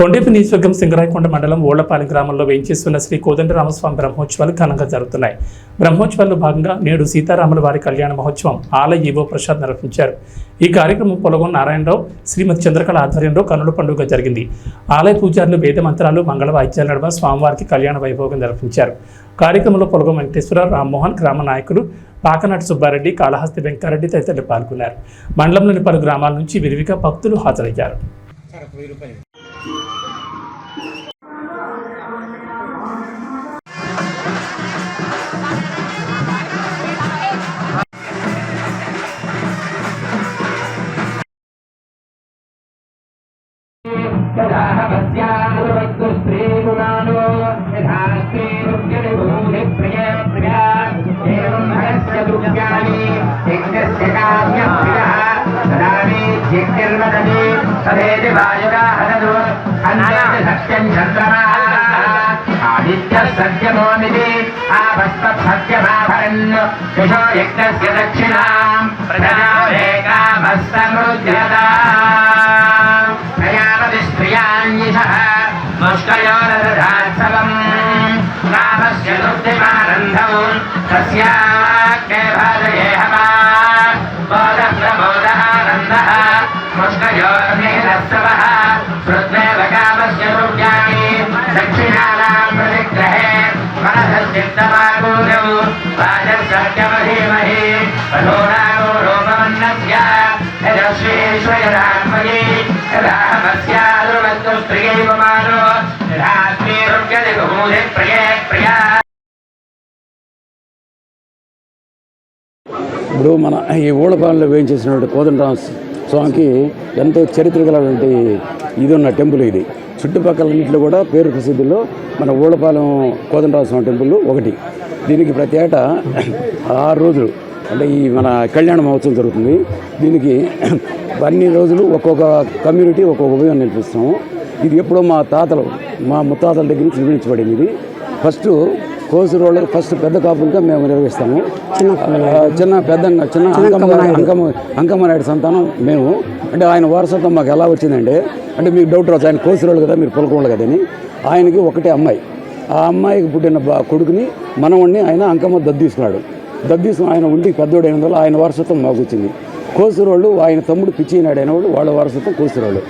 కొండేపి నియోజకవర్గం సింగరాయకొండ మండలం ఓళ్ళపాలెం గ్రామంలో వేయించేస్తున్న శ్రీ కోదండరామస్వామి బ్రహ్మోత్సవాలు ఘనంగా జరుగుతున్నాయి. బ్రహ్మోత్సవాల్లో భాగంగా నేడు సీతారాముల వారి కళ్యాణ మహోత్సవం ఆలయ ఈవో ప్రసాద్ నిర్వహించారు. ఈ కార్యక్రమం పొలగొన్న నారాయణరావు శ్రీమతి చంద్రకళ ఆధ్వర్యంలో కన్నుల పండుగ జరిగింది. ఆలయ పూజారులు వేద మంత్రాలు మంగళ వాయిద్యాల నడుమ స్వామివారికి కళ్యాణ వైభోగం నిర్వహించారు. కార్యక్రమంలో పొలగం వెంకటేశ్వర రామ్మోహన్ గ్రామ నాయకులు పాకనాటి సుబ్బారెడ్డి కాళహస్తి వెంకారెడ్డి తదితరులు పాల్గొన్నారు. మండలంలోని పలు గ్రామాల నుంచి విరివిగా భక్తులు హాజరయ్యారు. తదేతి సత్యం చంద్రమా ఆదిత్య సత్యమోమితి భస్త సత్యమాభరన్ శిశో యజ్ఞస్య దక్షిణాం. ప్రజావేకామస్తమృద్యతా ప్రయాపతి స్త్రియాన్యశः ముష్కయోరధాత్సవం రామస్య దుర్ధిమానందౌ తస్యా ఇప్పుడు మన ఈ ఊళ్ళపాలెంలో వేయించేసినటువంటి కోదండరామ స్వామికి ఎంతో చరిత్ర గలటువంటి ఇది ఉన్న టెంపుల్ ఇది. చుట్టుపక్కలన్నింటిలో కూడా పేరు ప్రసిద్ధిలో మన ఊళ్ళపాలెం కోదండరాజస్వామి టెంపుల్ ఒకటి. దీనికి ప్రతి ఏటా ఆరు రోజులు అంటే ఈ మన కళ్యాణ మహోత్సవం జరుగుతుంది. దీనికి అన్ని రోజులు ఒక్కొక్క కమ్యూనిటీ ఒక్కొక్క ఉదయం నేర్పిస్తాము ఇది ఎప్పుడో మా తాతలు మా ముత్తాతల దగ్గర నుంచి నిర్మించబడింది ఇది. ఫస్ట్ కోసు రోలర్ ఫస్ట్ పెద్ద కాపులుగా మేము నిర్వహిస్తాము. చిన్న పెద్ద చిన్న అంకమ్మ అంకమ్మ నాయుడు. సంతానం మేము. అంటే ఆయన వారసత్వం మాకు ఎలా వచ్చిందంటే అంటే మీకు డౌట్ రావచ్చు ఆయన కోసు రోళ్ళు కదా మీరు పొలకోళ్ళు కదని ఆయనకి ఒకటే అమ్మాయి. ఆ అమ్మాయికి పుట్టిన బా- కొడుకుని మనవణ్ణి ఆయన అంకమ్మ దద్దీసుకున్నాడు దద్దీసుకుని ఆయన ఉండి పెద్దోడు అయిన వల్ల ఆయన వారసత్వం మాకు వచ్చింది. కోసురోళ్ళు ఆయన తమ్ముడు పిచ్చినాడు వాళ్ళు వాళ్ళ వారసత్వం కోసురోళ్ళు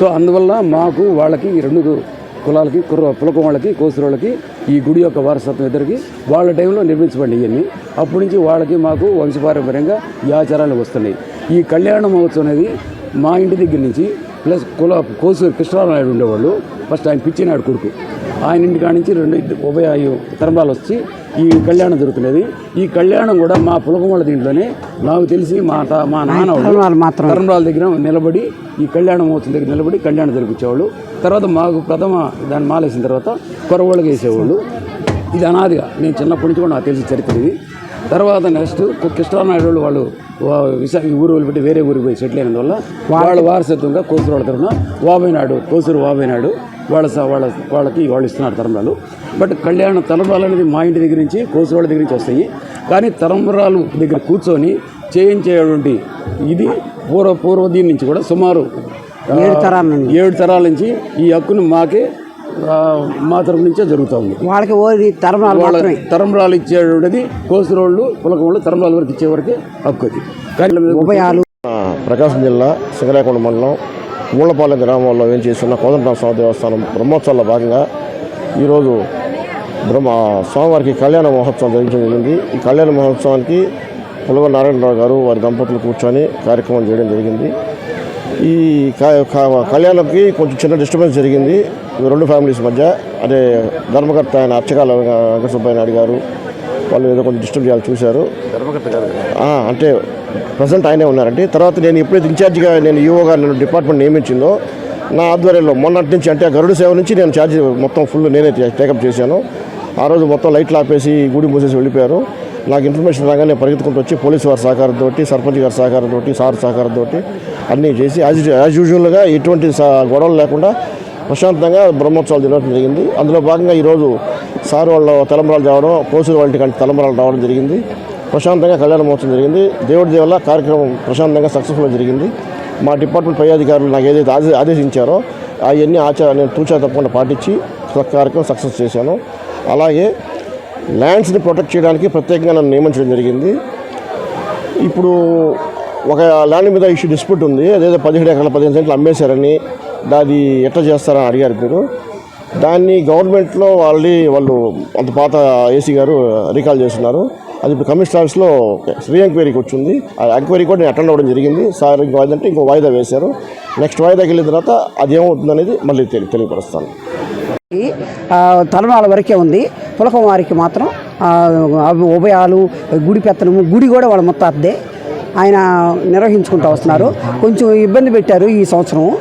సో అందువల్ల మాకు వాళ్ళకి ఈ రెండు కులాలకి కుర్ర పులకం వాళ్ళకి కోసురోళ్ళకి ఈ గుడి యొక్క వారసత్వం ఇద్దరికి వాళ్ళ టైంలో నిర్మించబడి ఇవన్నీ. అప్పటి నుంచి వాళ్ళకి మాకు వంశపారంపర్యంగా ఈ ఆచారాలు వస్తున్నాయి. ఈ కళ్యాణ మహోత్సవం అనేది మా ఇంటి దగ్గర నుంచి ప్లస్ కుల కోసూరు కృష్ణరావు ఉండేవాళ్ళు. ఫస్ట్ ఆయన పిచ్చినాడు కొడుకు. ఆయన ఇంటికాడ నుంచి రెండు ఉభయ తరంబాలు వచ్చి ఈ కళ్యాణం జరుగుతున్నది. ఈ కళ్యాణం కూడా మా పులకం వాళ్ళ దీంట్లోనే నాకు తెలిసి మా తా- మా నాన్న తరంబాల దగ్గర నిలబడి ఈ కళ్యాణ మహోత్సవం దగ్గర నిలబడి కళ్యాణం జరిపించేవాళ్ళు. తర్వాత మాకు ప్రథమ దాన్ని మాలేసిన తర్వాత కొరవాళ్ళకి వేసేవాళ్ళు. ఇది అనాదిగా. నేను చిన్నప్పటి నుంచి కూడా నాకు తెలిసిన చరిత్ర ఇది. తర్వాత నెక్స్ట్ కృష్ణానాయుడు వాళ్ళు విశాఖ ఈ ఊరు వదిలిపెట్టి వేరే ఊరికి పోయి సెటిల్ అయినందువల్ల వాళ్ళ వారసత్వంగా కోసూరు వాళ్ళ తరఫున వాబైనాడు కోసూరు వాబైనాడు వాళ్ళ వాళ్ళ వాళ్ళకి వాళ్ళు ఇస్తున్నారు తలంబరాలు బట్ కళ్యాణ తలంబరాలు అనేది మా ఇంటి దగ్గర నుంచి కోసూరు వాళ్ళ దగ్గర నుంచి వస్తాయి. కానీ తలంబరాలు దగ్గర కూర్చొని చేయించేటువంటి ఇది పూర్వ పూర్వ దీని నుంచి కూడా సుమారు ఏడు తరాల నుంచి ఏడు తరాల నుంచి ఈ హక్కును మాకే మా తరఫు నుంచే జరుగుతూ ఉంది. వాళ్ళకి ఓరి తరమాలు వాళ్ళ మాత్రమే. తరంబరాలు ఇచ్చేటువంటిది కోసురోళ్ళు పులకం తరంబరాల వరకు ఇచ్చే వరకే హక్కు అది. ఉభయాలు ఆ, ప్రకాశం జిల్లా సింగరాయకొండ మండలం మూలపాలెం గ్రామంలో ఏం చేస్తున్న కోదండరామ స్వామి దేవస్థానం బ్రహ్మోత్సవాల్లో భాగంగా ఈరోజు బ్రహ్మ స్వామివారికి కళ్యాణ మహోత్సవం జరిగించడం జరిగింది. ఈ కళ్యాణ మహోత్సవానికి పులవ నారాయణరావు గారు వారి దంపతులు కూర్చొని కార్యక్రమం చేయడం జరిగింది. ఈ కళ్యాణంకి కొంచెం చిన్న డిస్టర్బెన్స్ జరిగింది. రెండు ఫ్యామిలీస్ మధ్య. అదే ధర్మకర్త ఆయన అర్చకాల వెంకటసుబ్బయ్య నాయుడు గారు వాళ్ళు ఏదో కొంచెం డిస్టర్బ్ చేయాలి చూశారు. అంటే ప్రజెంట్ ఆయనే ఉన్నారండి. తర్వాత నేను ఎప్పుడైతే ఇన్ఛార్జిగా నేను ఈఓగా గారు నేను డిపార్ట్మెంట్ నియమించిందో నా ఆధ్వర్యంలో మొన్నటి నుంచి అంటే గరుడు సేవ నుంచి నేను ఛార్జ్ మొత్తం ఫుల్ నేనే టేకప్ చేశాను. ఆ రోజు మొత్తం లైట్లు ఆపేసి గుడి మూసేసి వెళ్ళిపోయారు. నాకు ఇన్ఫర్మేషన్ రాగానే పరిగెత్తుకుంటూ వచ్చి పోలీసు వారి సహకారంతో సర్పంచ్ గారి సహకారంతో సార్ సహకారంతో అన్నీ చేసి యాజ్ యాజ్ యూజువల్గా ఎటువంటి గొడవలు లేకుండా ప్రశాంతంగా బ్రహ్మోత్సవాలు జరగడం జరిగింది. అందులో భాగంగా ఈరోజు సార్ వాళ్ళ తలంబరాలు రావడం కోసూరు వాళ్ళ కంటే తలంబరాలు రావడం జరిగింది. ప్రశాంతంగా కళ్యాణ మహోత్సవం జరిగింది. దేవుడి దేవల్ల కార్యక్రమం ప్రశాంతంగా సక్సెస్ఫుల్ జరిగింది. మా డిపార్ట్మెంట్ పై అధికారులు నాకు ఏదైతే ఆదే ఆదేశించారో అవన్నీ ఆచారాలు నేను తూచా తప్పకుండా పాటించి కార్యక్రమం సక్సెస్ చేశాను. అలాగే ల్యాండ్స్ని ప్రొటెక్ట్ చేయడానికి ప్రత్యేకంగా నన్ను నియమించడం జరిగింది. ఇప్పుడు ఒక ల్యాండ్ మీద ఇష్యూ డిస్ప్యూట్ ఉంది. అదేదో పదిహేడు ఎకరాల పదిహేను సెంట్లు అమ్మేశారని అది ఎట్లా చేస్తారని అడిగారు మీరు. దాన్ని గవర్నమెంట్లో వాళ్ళని వాళ్ళు అంత పాత ఏసీ గారు రీకాల్ చేస్తున్నారు. అది ఇప్పుడు కమిషనర్ ఆఫీస్లో రీ ఎంక్వైరీకి వచ్చింది ఆ ఎంక్వైరీ కూడా నేను అటెండ్ అవ్వడం జరిగింది. సార్ ఇంకో వాయిదా అంటే ఇంకో వాయిదా వేశారు. నెక్స్ట్ వాయిదాకి వెళ్ళిన తర్వాత అది ఏమవుతుందనేది మళ్ళీ తెలి తెలియపరుస్తాను. తలనాల వరకే ఉంది. పులకం వారికి మాత్రం ఉభయాలు గుడి పెత్తనము గుడి కూడా వాళ్ళ అద్దే ఆయన నిర్వహించుకుంటూ వస్తున్నారు. కొంచెం ఇబ్బంది పెట్టారు ఈ సంవత్సరం.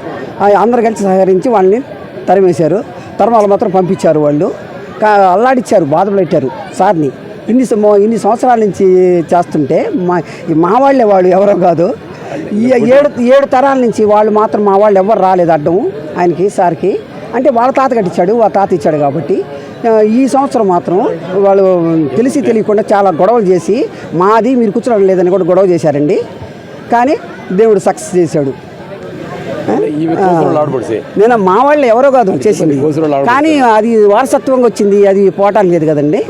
అందరు కలిసి సహకరించి వాళ్ళని తరిమేశారు. తరమాలు మాత్రం పంపించారు వాళ్ళు. కా- అల్లాడిచ్చారు బాధలు పెట్టారు సార్ని. ఇన్ని సం- ఇన్ని సంవత్సరాల నుంచి చేస్తుంటే మా మా వాళ్ళే వాళ్ళు ఎవరో కాదు. ఈ ఏడు ఏడు తరాల నుంచి వాళ్ళు మాత్రం మా వాళ్ళు ఎవరు రాలేదు అడ్డం ఆయనకి సార్కి. అంటే వాళ్ళ తాత కట్టించాడు వాళ్ళ తాత ఇచ్చాడు కాబట్టి. ఈ సంవత్సరం మాత్రం వాళ్ళు తెలిసి తెలియకుండా చాలా గొడవలు చేసి మాది మీరు కూర్చోడం లేదని కూడా గొడవ చేశారండి. కానీ దేవుడు సక్సెస్ చేశాడు. నేను మా వాళ్ళు ఎవరో కాదు చేసింది. కానీ అది వారసత్వంగా వచ్చింది అది పోవటానికి లేదు కదండి.